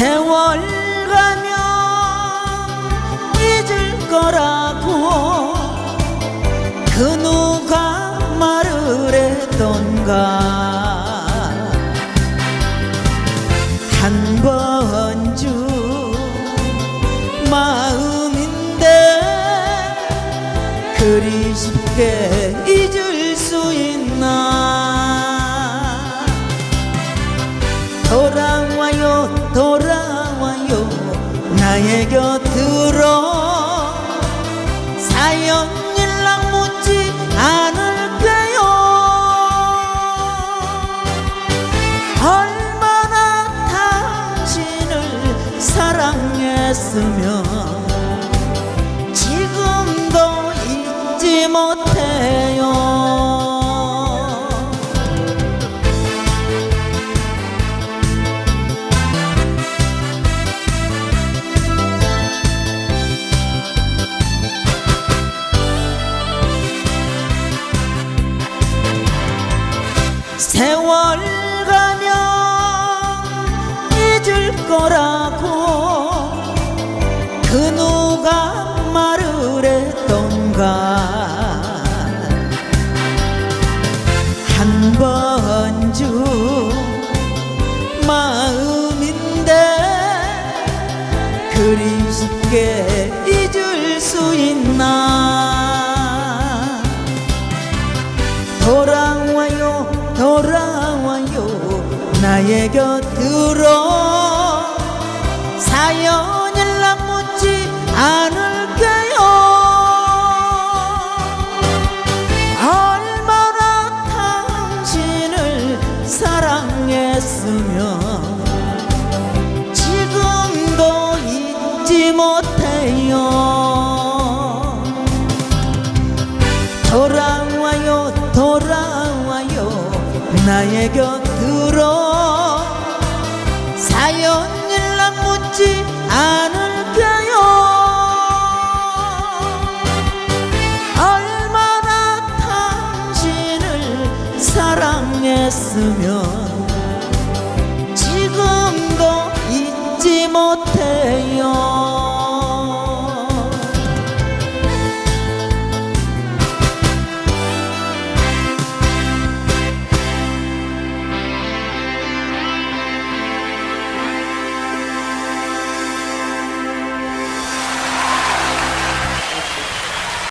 세월 가면 잊을 거라고. 그 누가 말을 했던가. 한 번쯤 마음인데 그리 쉽게 잊을 수 있나. 돌아와요 돌아. 나의 곁으로 사연 연락 묻지 않을게요? 얼마나 당신을 사랑했으면 지금도 잊지 못 세월 가면 잊을 거라고. 그 누가 말을 했던가. 한 번쯤 마음인데 그리 쉽게 나의 곁으로 사연 연락 묻지 않을게요? 얼마나 당신을 사랑했으면 지금도 잊지 못해요. 돌아와요 돌아와요 나의 곁으로 사연 연락 묻지 않을게요? 얼마나 당신을 사랑했으면